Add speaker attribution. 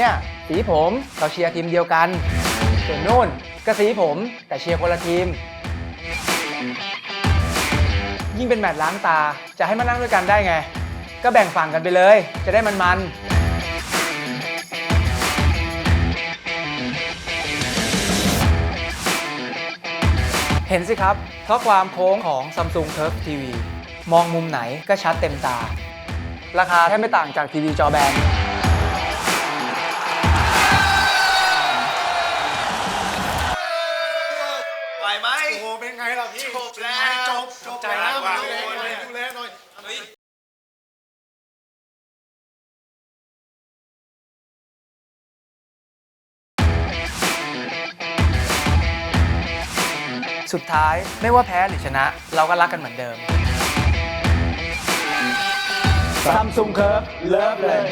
Speaker 1: เนี่ยสีผมเราเชียร์ทีมเดียวกัน ส่วนนู่นก็สีผมแต่เชียร์คนละทีม ยิ่งเป็นแมตช์ล้างตาจะให้มานั่งด้วยกันได้ไง ก็แบ่งฝั่งกันไปเลย จะได้มันๆเห็นสิครับ เพราะความโค้งของ Samsung Curve TV มองมุมไหนก็ชัดเต็มตา ราคาแทบไม่ต่างจากทีวีจอแบน
Speaker 2: โอ้โหเป็นไงล่ะพี่
Speaker 3: จบแล้ว
Speaker 2: จบจบใจแล้วดูแลหน่อยดูแลหน่อย
Speaker 1: สุดท้ายไม่ว่าแพ้หรือชนะ เราก็รักกันเหมือนเดิม Samsung Curve เลิฟเลย